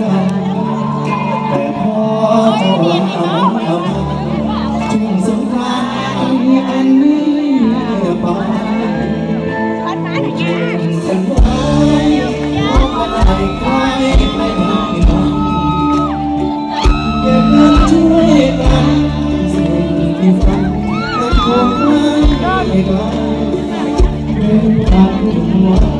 กันแต่พอเจ้าทำทำช่วงสงกรานต์อันนี้ไปกันไว้ไปไกลไปทางนนเก็บเงิช่วยกันสิ่งที่ฝันแต่คงไม่ได้เป็นความหวัง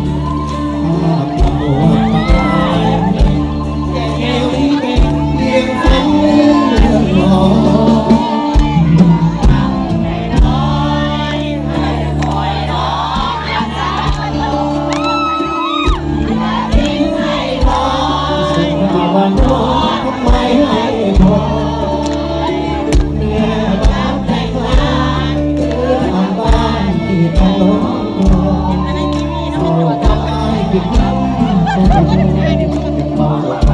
Thank you.